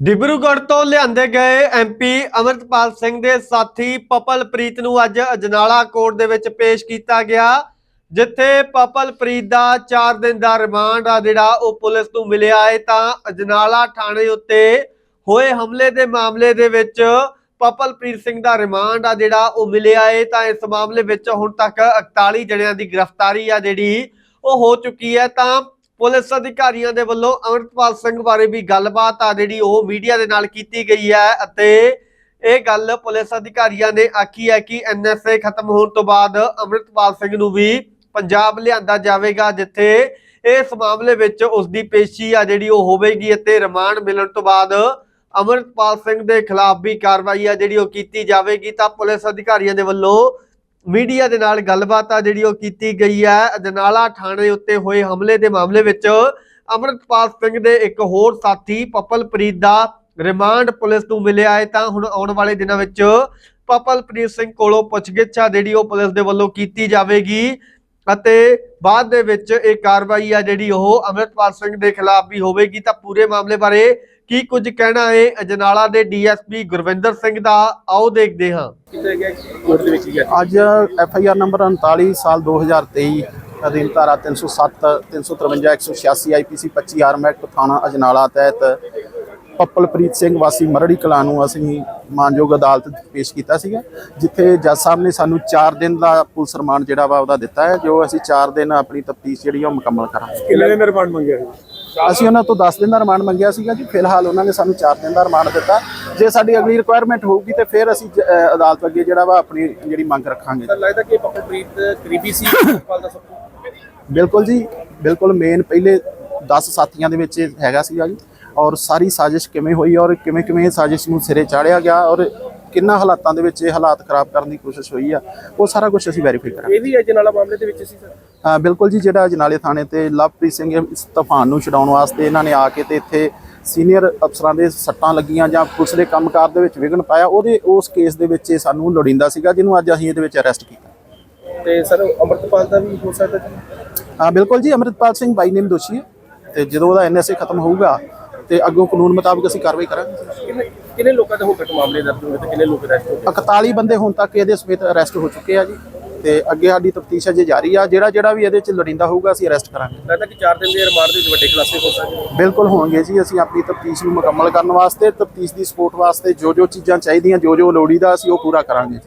ਡਿਬਰੂਗੜ੍ਹ ਤੋਂ ਲਿਆਂਦੇ ਗਏ ਐਮਪੀ ਅਮਰਤਪਾਲ ਸਿੰਘ ਦੇ ਸਾਥੀ ਪਪਲਪ੍ਰੀਤ ਨੂੰ ਅੱਜ ਅਜਨਾਲਾ ਕੋਰਟ ਦੇ ਵਿੱਚ ਪੇਸ਼ ਕੀਤਾ ਗਿਆ, ਜਿੱਥੇ ਪਪਲਪ੍ਰੀਤ ਦਾ 4 ਦਿਨ ਦਾ ਰਿਮਾਂਡ ਆ ਜਿਹੜਾ ਉਹ ਪੁਲਿਸ ਨੂੰ ਮਿਲਿਆ ਹੈ ਤਾਂ ਅਜਨਾਲਾ ਥਾਣੇ ਉੱਤੇ ਹੋਏ ਹਮਲੇ ਦੇ ਮਾਮਲੇ ਦੇ ਵਿੱਚ ਪਪਲਪ੍ਰੀਤ ਸਿੰਘ ਦਾ ਰਿਮਾਂਡ ਆ ਜਿਹੜਾ ਉਹ ਮਿਲਿਆ ਹੈ ਤਾਂ ਇਸ ਮਾਮਲੇ ਵਿੱਚ ਹੁਣ ਤੱਕ 41 ਜਣਿਆਂ ਦੀ ਗ੍ਰਿਫਤਾਰੀ ਆ ਜਿਹੜੀ ਉਹ ਹੋ ਚੁੱਕੀ ਹੈ। ਤਾਂ ਪੁਲਿਸ ਅਧਿਕਾਰੀਆਂ ਦੇ ਵੱਲੋਂ ਅਮਰਤਪਾਲ ਸਿੰਘ ਬਾਰੇ ਵੀ ਗੱਲਬਾਤ ਆ ਜਿਹੜੀ ਉਹ ਮੀਡੀਆ ਦੇ ਨਾਲ ਕੀਤੀ ਗਈ ਹੈ ਅਤੇ ਇਹ ਗੱਲ ਪੁਲਿਸ ਅਧਿਕਾਰੀਆਂ ਨੇ ਆਖੀ ਹੈ ਕਿ ਐਨਐਸਏ ਖਤਮ ਹੋਣ ਤੋਂ ਬਾਅਦ ਅਮਰਤਪਾਲ ਸਿੰਘ ਨੂੰ ਵੀ ਪੰਜਾਬ ਲਿਆਂਦਾ ਜਾਵੇਗਾ, ਜਿੱਥੇ ਇਸ ਮਾਮਲੇ ਵਿੱਚ ਉਸ ਦੀ ਪੇਸ਼ੀ ਆ ਜਿਹੜੀ ਉਹ ਹੋਵੇਗੀ ਅਤੇ ਰਿਮਾਂਡ ਮਿਲਣ ਤੋਂ ਬਾਅਦ ਅਮਰਤਪਾਲ ਸਿੰਘ ਦੇ ਖਿਲਾਫ ਵੀ ਕਾਰਵਾਈ ਆ ਜਿਹੜੀ ਉਹ ਕੀਤੀ ਜਾਵੇਗੀ। ਤਾਂ ਪੁਲਿਸ ਅਧਿਕਾਰੀਆਂ ਦੇ ਵੱਲੋਂ ਮੀਡੀਆ ਦੇ ਨਾਲ ਗੱਲਬਾਤ ਆ ਜਿਹੜੀ ਉਹ ਕੀਤੀ ਗਈ ਹੈ। ਅਜਨਾਲਾ ਥਾਣੇ ਉੱਤੇ ਹੋਏ ਹਮਲੇ ਦੇ ਮਾਮਲੇ ਵਿੱਚ ਅਮਰਤਪਾਲ ਸਿੰਘ ਦੇ ਇੱਕ ਹੋਰ ਸਾਥੀ ਪਪਲਪ੍ਰੀਤ ਦਾ ਰਿਮਾਂਡ ਪੁਲਿਸ ਨੂੰ ਮਿਲਿਆ ਹੈ। ਤਾਂ ਹੁਣ ਆਉਣ ਵਾਲੇ ਦਿਨਾਂ ਵਿੱਚ ਪਪਲਪ੍ਰੀਤ ਸਿੰਘ ਕੋਲੋਂ ਪੁੱਛਗਿੱਛ ਆ ਜਿਹੜੀ ਉਹ ਪੁਲਿਸ ਦੇ ਵੱਲੋਂ ਕੀਤੀ ਜਾਵੇਗੀ ਅਤੇ ਬਾਅਦ ਦੇ ਵਿੱਚ ਇਹ ਕਾਰਵਾਈ ਆ ਜਿਹੜੀ ਉਹ ਅਮਰਤਪਾਲ ਸਿੰਘ ਦੇ ਖਿਲਾਫ ਵੀ ਹੋਵੇਗੀ। ਤਾਂ ਪੂਰੇ ਮਾਮਲੇ ਬਾਰੇ ਕੀ ਕੁਝ ਕਹਿਣਾ ਹੈ? ਅਜਨਾਲਾ ਦੇ ਡੀਐਸਪੀ ਗੁਰਵਿੰਦਰ ਸਿੰਘ ਦਾ ਆਓ ਦੇਖਦੇ ਹਾਂ। ਅੱਜ ਐਫ ਆਈ ਆਰ ਨੰਬਰ 39 ਸਾਲ 2023 ਅਧੀਨ ਧਾਰਾ 307 353 186 ਆਈਪੀਸੀ 25 ਆਰਮ ਐਕਟ ਥਾਣਾ ਅਜਨਾਲਾ ਤਹਿਤ ਪੱਪਲਪ੍ਰੀਤ ਸਿੰਘ ਵਾਸੀ ਮਰੜੀ ਕਲਾਂ ਨੂੰ ਅਸੀਂ ਮਾਨਯੋਗ ਅਦਾਲਤ ਪੇਸ਼ ਕੀਤਾ ਸੀਗਾ ਜਿੱਥੇ ਜੱਜ ਸਾਹਿਬ ਨੇ ਸਾਨੂੰ 4 ਦਿਨ ਦਾ ਪੁਲਿਸ ਰਿਮਾਂਡ ਜਿਹੜਾ ਵਾ ਉਹਦਾ ਦਿੱਤਾ ਹੈ ਜੋ ਅਸੀਂ 4 ਦਿਨ ਆਪਣੀ ਤਫਤੀਸ਼ ਜਿਹੜੀ ਉਹ ਮੁਕੰਮਲ ਕਰਾਂਗੇ। ਕਿੰਨੇ ਦਿਨ ਰਿਮਾਂਡ ਮੰਗਿਆ ਅਸੀਂ ਉਹਨਾਂ ਤੋਂ 10 ਦਿਨ ਦਾ ਰਿਮਾਂਡ ਮੰਗਿਆ ਸੀਗਾ ਜੀ। ਫਿਲਹਾਲ ਉਹਨਾਂ ਨੇ ਸਾਨੂੰ 4 ਦਿਨ ਦਾ ਰਿਮਾਂਡ ਦਿੱਤਾ। ਜੇ ਸਾਡੀ ਅਗਲੀ ਰਿਕੁਆਇਰਮੈਂਟ ਹੋਊਗੀ ਤੇ ਫਿਰ ਅਸੀਂ ਅਦਾਲਤ ਅੱਗੇ ਜਿਹੜਾ ਵਾ ਆਪਣੀ ਜਿਹੜੀ ਮੰਗ ਰੱਖਾਂਗੇ। ਸਰ ਲੱਗਦਾ ਕਿ ਪਪਲਪ੍ਰੀਤ ਕਰੀਬੀ ਸੀ ਪ੍ਰਿੰਸੀਪਲ ਦਾ ਸਭ ਬਿਲਕੁਲ ਜੀ ਬਿਲਕੁਲ ਮੇਨ ਪਹਿਲੇ 10 ਸਾਥੀਆਂ ਦੇ ਵਿੱਚ ਹੈਗਾ ਸੀਗਾ ਜੀ। ਔਰ ਸਾਰੀ ਸਾਜ਼ਿਸ਼ ਕਿਵੇਂ ਹੋਈ ਔਰ ਕਿਵੇਂ ਕਿਵੇਂ ਸਾਜ਼ਿਸ਼ ਨੂੰ ਸਿਰੇ ਚਾੜਿਆ ਗਿਆ ਔਰ ਕਿੰਨਾ ਹਾਲਾਤਾਂ ਦੇ ਵਿੱਚ ਇਹ ਹਾਲਾਤ ਖਰਾਬ ਕਰਨ ਦੀ ਕੋਸ਼ਿਸ਼ ਹੋਈ ਆ ਉਹ ਸਾਰਾ ਕੁਝ ਅਸੀਂ ਵੈਰੀਫਾਈ ਕਰਾਂਗੇ। ਇਹ ਵੀ ਅਜਨਾਲਾ ਮਾਮਲੇ ਦੇ ਵਿੱਚ ਸੀ ਸਰ? ਹਾਂ ਬਿਲਕੁਲ ਜੀ ਜਿਹੜਾ ਅਜਨਾਲੇ ਥਾਣੇ ਤੇ ਲਵਪ੍ਰੀਤ ਸਿੰਘ ਇਸ ਤੂਫਾਨ ਨੂੰ ਛਡਾਉਣ ਵਾਸਤੇ ਇਹਨਾਂ ਨੇ ਆ ਕੇ ਤੇ ਇੱਥੇ ਸੀਨੀਅਰ ਅਫਸਰਾਂ ਦੇ ਸੱਟਾਂ ਲੱਗੀਆਂ ਜਾਂ ਪੁਲਿਸ ਦੇ ਕੰਮਕਾਰ ਦੇ ਵਿੱਚ ਵਿਘਨ ਪਾਇਆ ਉਹਦੇ ਉਸ ਕੇਸ ਦੇ ਵਿੱਚ ਇਹ ਸਾਨੂੰ ਲੋੜੀਂਦਾ ਸੀਗਾ ਜਿਹਨੂੰ ਅੱਜ ਅਸੀਂ ਇਹਦੇ ਵਿੱਚ ਅਰੈਸਟ ਕੀਤਾ। ਤੇ ਸਰ ਅਮਰਤਪਾਲ ਦਾ ਵੀ ਹੋ ਸਕਦਾ ਜੀ? ਹਾਂ ਬਿਲਕੁਲ ਜੀ ਅਮਰਿਤਪਾਲ ਸਿੰਘ ਬਾਈ ਨੇਮ ਦੋਸ਼ੀ ਹੈ ਤੇ ਜਦੋਂ ਉਹਦਾ ਐਨਐਸਏ ਖਤਮ ਹੋਊਗਾ ਤੇ ਅੱਗੋਂ ਕਾਨੂੰਨ ਮੁਤਾਬਕ ਅਸੀਂ ਕਾਰਵਾਈ ਕਰਾਂਗੇ। ਕਿੰਨੇ ਕਿੰਨੇ ਲੋਕਾਂ ਦੇ ਹੁਣ ਤੱਕ ਮਾਮਲੇ ਦਰਜ ਹੋਏ ਤੇ ਕਿੰਨੇ ਲੋਕ ਅਰੈਸਟ ਹੋ ਗਏ? 41 ਬੰਦੇ ਹੁਣ ਤੱਕ ਇਹਦੇ ਸਮੇਤ ਅਰੈਸਟ ਹੋ ਚੁੱਕੇ ਆ ਜੀ। ਤੇ ਅੱਗੇ ਸਾਡੀ ਤਫਤੀਸ਼ ਅਜੇ ਜਾਰੀ ਆ। ਜਿਹੜਾ ਜਿਹੜਾ ਵੀ ਇਹਦੇ ਚ ਲੋੜੀਂਦਾ ਹੋਊਗਾ ਅਸੀਂ ਅਰੈਸਟ ਕਰਾਂਗੇ। ਲੱਗਦਾ ਕਿ 4 ਦਿਨ ਦੇ ਰਿਮਾਂਡ ਦੇ ਵਿੱਚ ਵੱਡੇ ਖੁਲਾਸੇ ਹੋ ਸਕਦੇ। ਬਿਲਕੁਲ ਹੋਣਗੇ ਜੀ। ਅਸੀਂ ਆਪਣੀ ਤਫਤੀਸ਼ ਨੂੰ ਮੁਕੰਮਲ ਕਰਨ ਵਾਸਤੇ ਤਫਤੀਸ਼ ਦੀ ਸਪੋਰਟ ਵਾਸਤੇ ਜੋ ਜੋ ਚੀਜ਼ਾਂ ਚਾਹੀਦੀਆਂ ਜੋ ਜੋ ਲੋੜੀਦਾ ਅਸੀਂ ਉਹ ਪੂਰਾ ਕਰਾਂਗੇ